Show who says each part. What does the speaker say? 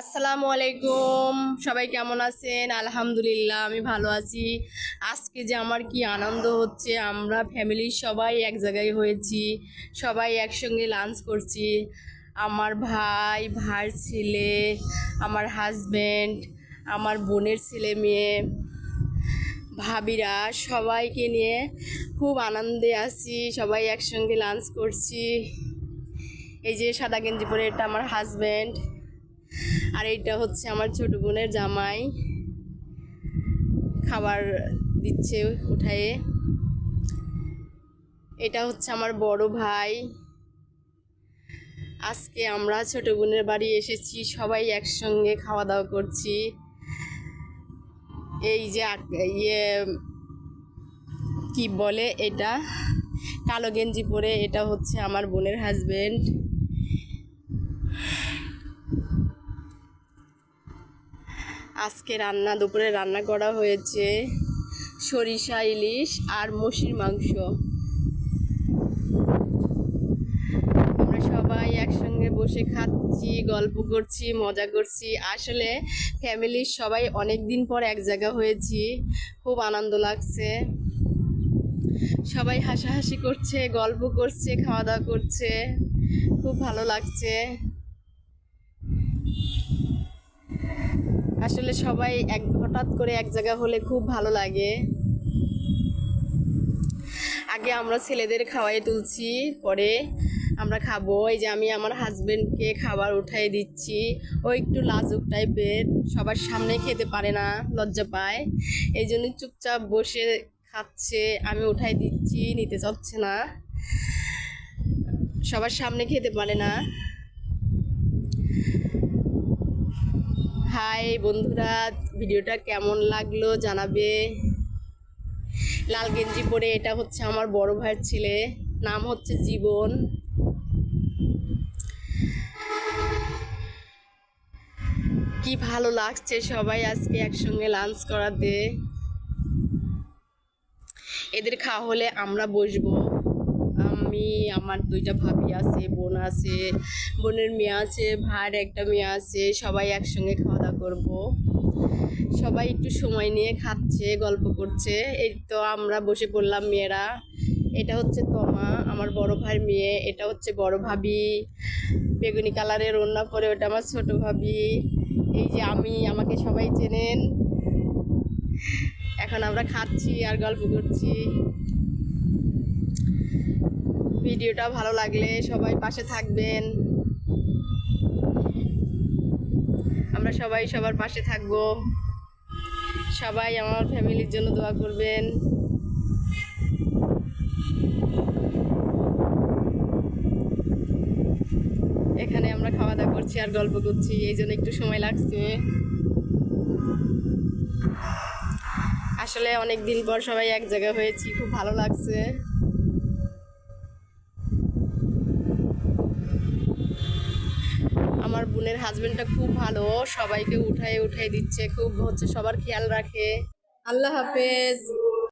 Speaker 1: আসসালামু আলাইকুম। সবাই কেমন আছেন? আলহামদুলিল্লাহ, আমি ভালো আছি। আজকে যে আমার কি আনন্দ হচ্ছে, আমরা ফ্যামিলির সবাই এক জায়গায় হয়েছি, সবাই একসঙ্গে লাঞ্চ করছি। আমার ভাই, ভাইয়ের ছেলে, আমার হাজব্যান্ড আমার বোনের ছেলে মেয়ে, ভাবিরা, সবাইকে নিয়ে খুব আনন্দে আছি, সবাই একসঙ্গে লাঞ্চ করছি। এই যে সাদা গেঞ্জি পরে, এটা আমার হাজব্যান্ড আর এইটা হচ্ছে আমার ছোট বোনের জামাই। খাবার দিচ্ছে উঠায়ে। এটা হচ্ছে আমার বড় ভাই। আজকে আমরা ছোট বোনের বাড়ি এসেছি, সবাই একসঙ্গে খাওয়া দাওয়া করছি। এই যে ইয়ে কি বলে এটা? কালো গেঞ্জি পরে এটা হচ্ছে আমার বোনের হাজবেন্ড আজকে রান্না, দুপুরে রান্না করা হয়েছে সরিষা, ইলিশ আর মসির মাংস। আমরা সবাই একসঙ্গে বসে খাচ্ছি, গল্প করছি, মজা করছি। আসলে ফ্যামিলির সবাই অনেক দিন পর এক জায়গা হয়েছি। খুব আনন্দ লাগছে। সবাই হাসাহাসি করছে, গল্প করছে, খাওয়া দাওয়া করছে। খুব ভালো লাগছে। আসলে সবাই এক, হঠাৎ করে এক জায়গা হলে খুব ভালো লাগে। আগে আমরা ছেলেদের খাওয়াই তুলছি, পরে আমরা খাব। এই যে আমি আমার হাজবেন্ডকে খাবার উঠাই দিচ্ছি। ও একটু লাজুক টাইপের সবার সামনে খেতে পারে না, লজ্জা পায়। এই জন্য চুপচাপ বসে খাচ্ছে, আমি উঠাই দিচ্ছি, নিতে চাচ্ছে না। সবার সামনে খেতে পারে না। হাই বন্ধুরা, ভিডিওটা কেমন লাগল জানাবে। লাল গেঞ্জি পরে এটা হচ্ছে আমার বড় ভাইয়ের ছেলে, নাম হচ্ছে জীবন। কি ভালো লাগছে সবাই আজকে একসঙ্গে লাঞ্চ করাতে। এদের খাওয়া হলে আমরা বসবো। আমি, আমার দুইটা ভাবি আছে, বোন আছে, বোনের মেয়ে আছে, ভাইয়ের একটা মেয়ে আছে, সবাই একসঙ্গে দাওয়া করব। সবাই একটু সময় নিয়ে খাচ্ছে, গল্প করছে। এই তো আমরা বসে পড়লাম মেয়েরা। এটা হচ্ছে তমা, আমার বড় ভাইয়ের মেয়ে। এটা হচ্ছে বড় ভাবি। বেগুনি কালারের ওড়না পরে ওটা আমার ছোট ভাবি। এই যে আমি, আমাকে সবাই চেনেন। এখন আমরা খাচ্ছি আর গল্প করছি। ভিডিওটা ভালো লাগলে সবাই পাশে থাকবেন। আমরা সবাই সবার পাশে থাকব। সবাই আমার ফ্যামিলির জন্য দোয়া করবেন। এখানে আমরা খাওয়া দাওয়া করছি আর গল্প করছি, এই জন্য একটু সময় লাগছে। আসলে অনেক দিন পর সবাই এক জায়গা হয়েছি, খুব ভালো লাগছে। আমার বোনের হাজবেন্ডটা খুব ভালো, সবাইকে উঠায় উঠাই দিচ্ছে, খুব হচ্ছে সবার খেয়াল রাখে। আল্লাহ হাফেজ।